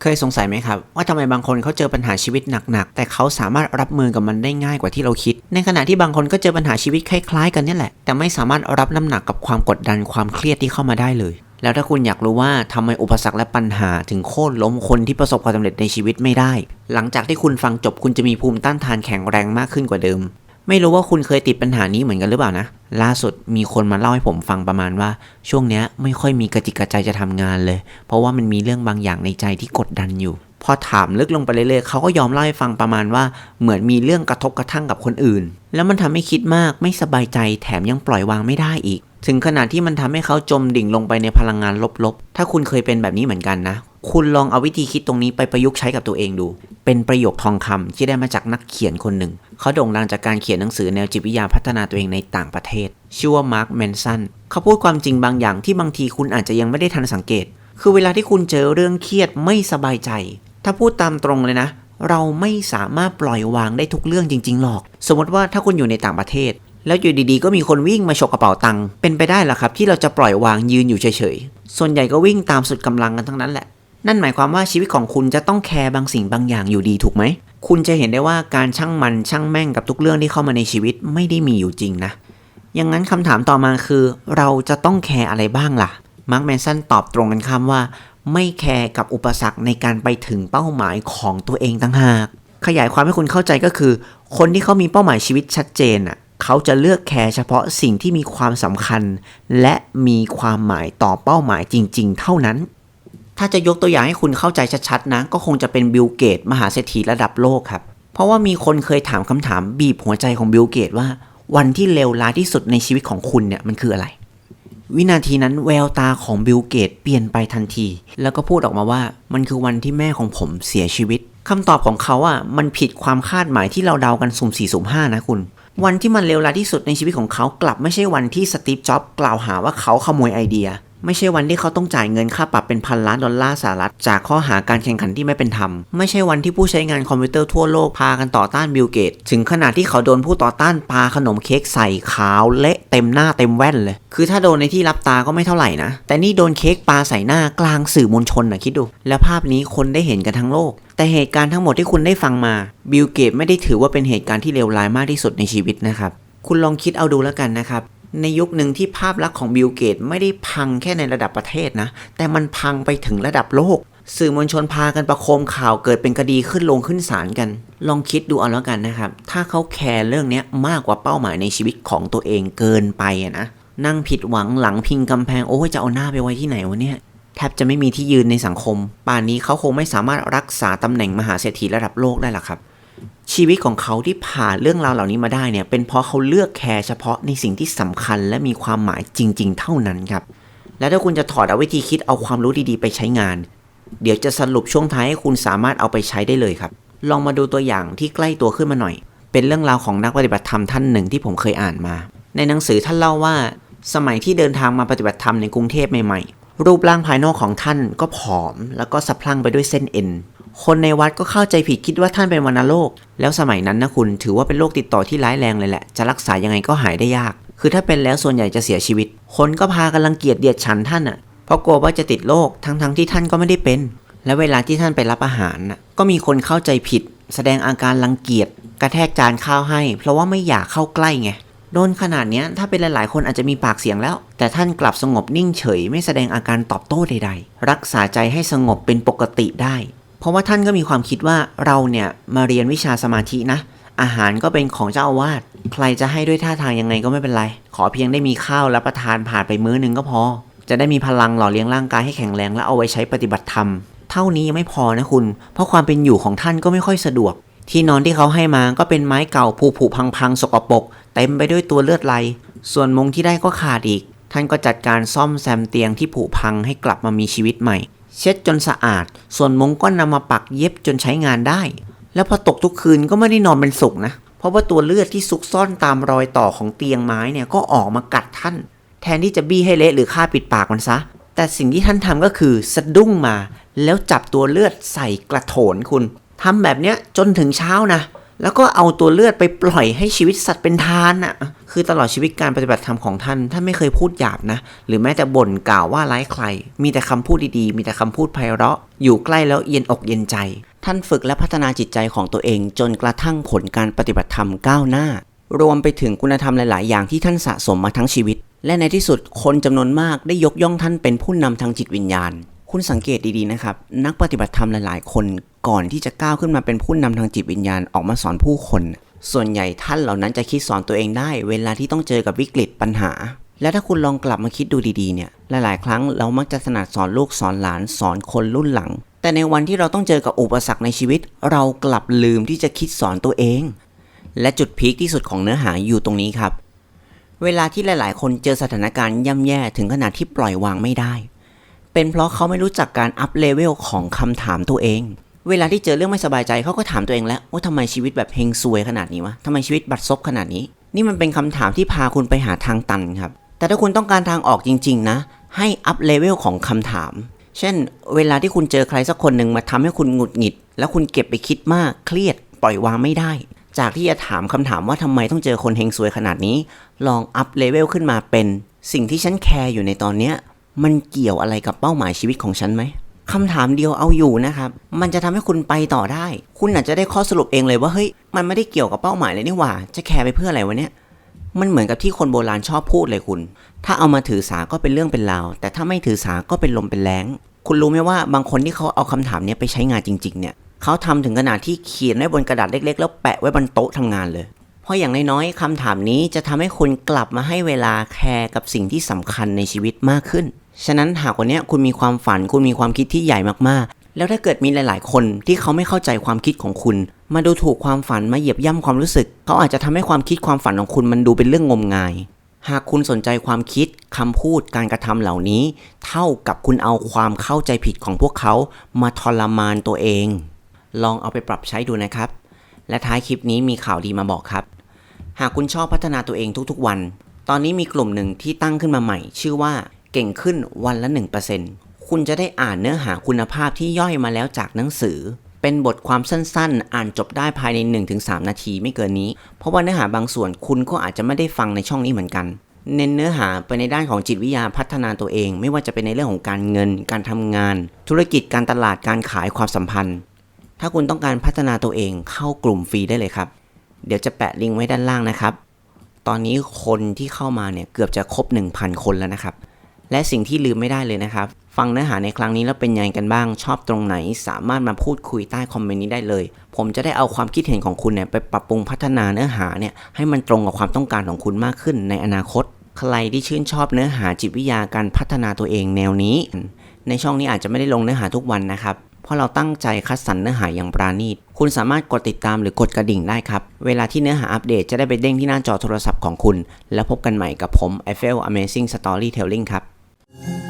เคยสงสัยไหมครับ ว่าทำไมบางคนเขาเจอปัญหาชีวิตหนักๆ แต่เขาสามารถรับมือกับมันได้ง่ายกว่าที่เราคิด ในขณะที่บางคนก็เจอปัญหาชีวิตคล้ายๆ กันนี่แหละ แต่ไม่สามารถรับน้ำหนักกับความกดดันความเครียดที่เข้ามาได้เลย แล้วถ้าคุณอยากรู้ว่าทำไมอุปสรรคและปัญหาถึงโค่นล้มคนที่ประสบความสำเร็จในชีวิตไม่ได้ หลังจากที่คุณฟังจบคุณจะมีภูมิต้านทานแข็งแรงมากขึ้นกว่าเดิม ไม่รู้ว่าคุณเคยติดปัญหานี้เหมือนกันหรือเปล่านะ ล่าสุดมีคนมาเล่าให้ผมฟังประมาณว่า ช่วงเนี้ยไม่ค่อยมีกระจิกกระใจจะทำงานเลย เพราะว่ามันมีเรื่องบางอย่างในใจที่กดดันอยู่ พอถามลึกลงไปเรื่อยๆเขาก็ยอมเล่าให้ฟังประมาณว่า เหมือนมีเรื่องกระทบกระทั่งกับคนอื่น แล้วมันทำให้คิดมากไม่สบายใจแถมยังปล่อยวางไม่ได้อีก ถึงขนาดที่มันทำให้เขาจมดิ่งลงไปในพลังงานลบๆ ถ้าคุณเคยเป็นแบบนี้เหมือนกันนะ คุณลองเอาวิธีคิดตรงนี้ไปประยุกต์ใช้กับตัวเองดู เป็นประโยคทองคำที่ได้มาจากนักเขียนคนหนึ่ง เขาโด่งดังจากการเขียนหนังสือแนวจิตวิทยาพัฒนาตัวเองในต่างประเทศ ชื่อว่ามาร์คแมนสันเขาพูดความจริงบางอย่างที่บางทีคุณอาจจะยังไม่ได้ทันสังเกต คือเวลาที่คุณเจอเรื่องเครียดไม่สบายใจ ถ้าพูดตามตรงเลยนะ เราไม่สามารถปล่อยวางได้ทุกเรื่องจริง ๆ หรอก สมมติว่าถ้าคุณอยู่ในต่างประเทศ แล้วอยู่ดีๆ ก็มีคนวิ่งมาฉกกระเป๋าตังค์เป็นไปได้หรอครับ ที่เราจะปล่อยวางยืนอยู่เฉยๆส่วนใหญ่ก็วิ่งตามสุดกำลังกันทั้งนั้นแหละ นั่นหมายความว่าชีวิตของคุณจะต้องแคร์บางสิ่งบางอย่างอยู่ดีถูกไหม คุณจะเห็นได้ว่าการช่างมันช่างแม่งกับทุกเรื่องที่เข้ามาในชีวิตไม่ได้มีอยู่จริงนะอย่างนั้นคำถามต่อมาคือ เราจะต้องแคร์อะไรบ้างล่ะ มาร์คแมนสันตอบตรงกันข้ามว่า ไม่แคร์กับอุปสรรคในการไปถึงเป้าหมายของตัวเองต่างหาก ขยายความให้คุณเข้าใจก็คือ คนที่เขามีเป้าหมายชีวิตชัดเจนอะเขาจะเลือกแคร์เฉพาะสิ่งที่มีความสำคัญ และมีความหมายต่อเป้าหมายจริง ๆ เท่านั้น ถ้าจะยกตัวอย่างให้คุณเข้าใจชัดๆนะ ก็คงจะเป็นบิลเกตมหาเศรษฐีระดับโลกครับ เพราะว่ามีคนเคยถามคำถามบีบหัวใจของบิลเกตว่า วันที่เลวร้ายที่สุดในชีวิตของคุณเนี่ยมันคืออะไร วินาทีนั้นแววตาของบิลเกตเปลี่ยนไปทันที แล้วก็พูดออกมาว่ามันคือวันที่แม่ของผมเสียชีวิตคำตอบของเขาอะมันผิดความคาดหมายที่เราเดากันสุ่มสี่สุ่มห้านะคุณ วันที่มันเลวร้ายที่สุดในชีวิตของเขากลับไม่ใช่วันที่สตีฟจ็อบส์กล่าวหาว่าเขาขโมยไอเดีย ไม่ใช่วันที่เขาต้องจ่ายเงินค่าปรับเป็นพันล้านดอลลาร์สหรัฐจากข้อหาการแข่งขันที่ไม่เป็นธรรม ไม่ใช่วันที่ผู้ใช้งานคอมพิวเตอร์ทั่วโลกพากันต่อต้านบิลเกต ถึงขนาดที่เขาโดนผู้ต่อต้านปาขนมเค้กใส่ขาวเละเต็มหน้าเต็มแว่นเลย คือถ้าโดนในที่รับตาก็ไม่เท่าไหร่นะ แต่นี่โดนเค้กปาใส่หน้ากลางสื่อมวลชนนะคิดดู แล้วภาพนี้คนได้เห็นกันทั้งโลกแต่เหตุการณ์ทั้งหมดที่คุณได้ฟังมาบิลเกตไม่ได้ถือว่าเป็นเหตุการณ์ที่เลวร้ายมากที่สุดในชีวิตนะครับคุณลองคิดเอาดูแล้วกันนะครับ ในยุคหนึ่งที่ภาพลักษณ์ของบิลเกตไม่ได้พังแค่ในระดับประเทศนะ แต่มันพังไปถึงระดับโลก สื่อมวลชนพากันประโคมข่าวเกิดเป็นคดีขึ้นลงขึ้นศาลกัน ลองคิดดูเอาแล้วกันนะครับ ถ้าเขาแคร์เรื่องนี้มากกว่าเป้าหมายในชีวิตของตัวเองเกินไปนะนั่งผิดหวังหลังพิงกำแพงโอ้ยจะเอาหน้าไปไว้ที่ไหนวะเนี่ยแทบจะไม่มีที่ยืนในสังคม ป่านนี้เขาคงไม่สามารถรักษาตำแหน่งมหาเศรษฐีระดับโลกได้หรอกครับ ชีวิตของเขาที่ผ่านเรื่องราวเหล่านี้มาได้เนี่ย เป็นเพราะเขาเลือกแคร์เฉพาะในสิ่งที่สำคัญและมีความหมายจริง ๆ เท่านั้นครับ และถ้าคุณจะถอดเอาวิธีคิดเอาความรู้ดีๆ ไปใช้งาน เดี๋ยวจะสรุปช่วงท้ายให้คุณสามารถเอาไปใช้ได้เลยครับ ลองมาดูตัวอย่างที่ใกล้ตัวขึ้นมาหน่อย เป็นเรื่องราวของนักปฏิบัติธรรมท่านหนึ่งที่ผมเคยอ่านมา ในหนังสือท่านเล่าว่า สมัยที่เดินทางมาปฏิบัติธรรมในกรุงเทพใหม่ๆ รูปร่างภายนอกของท่านก็ผอม แล้วก็สะพรั่งไปด้วยเส้นเอ็น คนในวัดก็เข้าใจผิดคิดว่าท่านเป็นวัณโรค แล้วสมัยนั้นนะคุณถือว่าเป็นโรคติดต่อที่ร้ายแรงเลยแหละ จะรักษายังไงก็หายได้ยาก คือถ้าเป็นแล้วส่วนใหญ่จะเสียชีวิต คนก็พากันรังเกียจเดียดฉันท่านอะ เพราะกลัวว่าจะติดโรคทั้งๆที่ท่านก็ไม่ได้เป็น และเวลาที่ท่านไปรับอาหารน่ะ ก็มีคนเข้าใจผิด แสดงอาการรังเกียจ กระแทกจานข้าวให้ เพราะว่าไม่อยากเข้าใกล้ไง โดนขนาดนี้ถ้าเป็นหลายๆ คนอาจจะมีปากเสียงแล้ว แต่ท่านกลับสงบนิ่งเฉย ไม่แสดงอาการตอบโต้ใด ๆ รักษาใจให้สงบเป็นปกติได้ เพราะว่าท่านก็มีความคิดว่าเราเนี่ยมาเรียนวิชาสมาธินะ อาหารก็เป็นของเจ้าอาวาสใครจะให้ด้วยท่าทางยังไงก็ไม่เป็นไร ขอเพียงได้มีข้าวรับประทานผ่านไปมื้อหนึงก็พอ จะได้มีพลังหล่อเลี้ยงร่างกายให้แข็งแรงและเอาไว้ใช้ปฏิบัติธรรม เท่านี้ยังไม่พอนะคุณ เพราะความเป็นอยู่ของท่านก็ไม่ค่อยสะดวก ที่นอนที่เขาให้มาก็เป็นไม้เก่าผุผุพังพังสกปรกเต็มไปด้วยตัวเลือดไหลส่วนมงที่ได้ก็ขาดอีก ท่านก็จัดการซ่อมแซมเตียงที่ผุพังให้กลับมามีชีวิตใหม่ เช็ดจนสะอาด ส่วนมงก็นำมาปักเย็บจนใช้งานได้ แล้วพอตกทุกคืนก็ไม่ได้นอนเป็นสุขนะ เพราะว่าตัวเลือดที่ซุกซ่อนตามรอยต่อของเตียงไม้เนี่ยก็ออกมากัดท่าน แทนที่จะบี้ให้เละหรือฆ่าปิดปากมันซะ แต่สิ่งที่ท่านทำก็คือสะดุ้งมา แล้วจับตัวเลือดใส่กระโถนคุณทำแบบเนี้ยจนถึงเช้านะ แล้วก็เอาตัวเลือดไปปล่อยให้ชีวิตสัตว์เป็นทานอะ คือตลอดชีวิตการปฏิบัติธรรมของท่าน ท่านไม่เคยพูดหยาบนะ หรือแม้แต่บ่นกล่าวว่าร้ายใคร มีแต่คำพูดดีๆ มีแต่คำพูดไพเราะ อยู่ใกล้แล้วเย็นอกเย็นใจ ท่านฝึกและพัฒนาจิตใจของตัวเอง จนกระทั่งผลการปฏิบัติธรรมก้าวหน้า รวมไปถึงคุณธรรมหลาย ๆ อย่างที่ท่านสะสมมาทั้งชีวิต และในที่สุดคนจำนวนมากได้ยกย่องท่านเป็นผู้นำทางจิตวิญญาณ คุณสังเกตดีๆนะครับ นักปฏิบัติธรรมหลายๆ คนก่อนที่จะก้าวขึ้นมาเป็นผู้นำทางจิตวิญญาณออกมาสอนผู้คน ส่วนใหญ่ท่านเหล่านั้นจะคิดสอนตัวเองได้ เวลาที่ต้องเจอกับวิกฤตปัญหา และถ้าคุณลองกลับมาคิดดูดีๆเนี่ยหลายๆ ครั้งเรามักจะถนัดสอนลูกสอนหลานสอนคนรุ่นหลัง แต่ในวันที่เราต้องเจอกับอุปสรรคในชีวิต เรากลับลืมที่จะคิดสอนตัวเอง และจุดพีคที่สุดของเนื้อหาอยู่ตรงนี้ครับ เวลาที่หลาย ๆ คนเจอสถานการณ์ย่ำแย่ถึงขนาดที่ปล่อยวางไม่ได้ เป็นเพราะเขาไม่รู้จักการอัพเลเวลของคำถามตัวเอง เวลาที่เจอเรื่องไม่สบายใจเขาก็ถามตัวเองแล้วว่าทำไมชีวิตแบบเฮงซวยขนาดนี้วะทำไมชีวิตบัดซบขนาดนี้ นี่มันเป็นคำถามที่พาคุณไปหาทางตันครับ แต่ถ้าคุณต้องการทางออกจริง ๆ นะ ให้อัพเลเวลของคำถาม เช่น เวลาที่คุณเจอใครสักคนหนึ่งมาทำให้คุณหงุดหงิด แล้วคุณเก็บไปคิดมากเครียด ปล่อยวางไม่ได้ จากที่จะถามคำถามว่าทำไมต้องเจอคนเฮงซวยขนาดนี้ ลองอัพเลเวลขึ้นมาเป็น สิ่งที่ฉันแคร์อยู่ในตอนเนี้ย มันเกี่ยวอะไรกับเป้าหมายชีวิตของฉันไหมคำถามเดียวเอาอยู่นะครับ มันจะทำให้คุณไปต่อได้ คุณอาจจะได้ข้อสรุปเองเลยว่าเฮ้ย มันไม่ได้เกี่ยวกับเป้าหมายเลยนี่หว่า จะแคร์ไปเพื่ออะไรวะเนี่ย มันเหมือนกับที่คนโบราณชอบพูดเลยคุณ ถ้าเอามาถือสาก็เป็นเรื่องเป็นราว แต่ถ้าไม่ถือสาก็เป็นลมเป็นแรงคุณรู้ไหมว่าบางคนที่เขาเอาคำถามนี้ไปใช้งานจริง ๆ เนี่ย เขาทำถึงขนาดที่เขียนไว้บนกระดาษเล็ก ๆ แล้วแปะไว้บนโต๊ะทำงานเลย เพราะอย่างน้อยๆคำถามนี้จะทำให้คุณกลับมาให้เวลาแคร์กับสิ่งที่สำคัญในชีวิตมากขึ้น ฉะนั้นหากวันนี้คุณมีความฝัน คุณมีความคิดที่ใหญ่มากๆ แล้วถ้าเกิดมีหลาย ๆ คนที่เขาไม่เข้าใจความคิดของคุณ มาดูถูกความฝันมาเหยียบย่ำความรู้สึก เขาอาจจะทำให้ความคิดความฝันของคุณมันดูเป็นเรื่องงมงาย หากคุณสนใจความคิดคำพูดการกระทำเหล่านี้ เท่ากับคุณเอาความเข้าใจผิดของพวกเขา มาทรมานตัวเอง ลองเอาไปปรับใช้ดูนะครับ และท้ายคลิปนี้มีข่าวดีมาบอกครับ หากคุณชอบพัฒนาตัวเองทุกๆวัน ตอนนี้มีกลุ่มหนึ่งที่ตั้งขึ้นมาใหม่ ชื่อว่า เก่งขึ้นวันละ 1%คุณจะได้อ่านเนื้อหาคุณภาพที่ย่อยมาแล้วจากหนังสือ เป็นบทความสั้นๆ อ่านจบได้ภายใน 1-3 นาทีไม่เกินนี้ เพราะว่าเนื้อหาบางส่วนคุณก็อาจจะไม่ได้ฟังในช่องนี้เหมือนกัน เน้นเนื้อหาไปในด้านของจิตวิทยาพัฒนาตัวเอง ไม่ว่าจะเป็นในเรื่องของการเงิน การทำงาน ธุรกิจการตลาดการขายความสัมพันธ์ ถ้าคุณต้องการพัฒนาตัวเองเข้ากลุ่มฟรีได้เลยครับ เดี๋ยวจะแปะลิงก์ไว้ด้านล่างนะครับตอนนี้คนที่เข้ามาเนี่ยเกือบจะครบ 1,000 คนแล้วนะครับ และสิ่งที่ลืมไม่ได้เลยนะครับ ฟังเนื้อหาในครั้งนี้แล้วเป็นยังไงกันบ้าง ชอบตรงไหน สามารถมาพูดคุยใต้คอมเมนต์นี้ได้เลย ผมจะได้เอาความคิดเห็นของคุณเนี่ยไปปรับปรุงพัฒนาเนื้อหาเนี่ยให้มันตรงกับความต้องการของคุณมากขึ้นในอนาคต ใครที่ชื่นชอบเนื้อหาจิตวิทยาการพัฒนาตัวเองแนวนี้ ในช่องนี้อาจจะไม่ได้ลงเนื้อหาทุกวันนะครับเพราะเราตั้งใจคัดสรรเนื้อหาอย่างปราณีต คุณสามารถกดติดตามหรือกดกระดิ่งได้ครับ เวลาที่เนื้อหาอัปเดตจะได้ไปเด้งที่หน้าจอโทรศัพท์ของคุณ แล้วพบกันใหม่กับผม i f l Amazing Storytelling ครับ Thank you.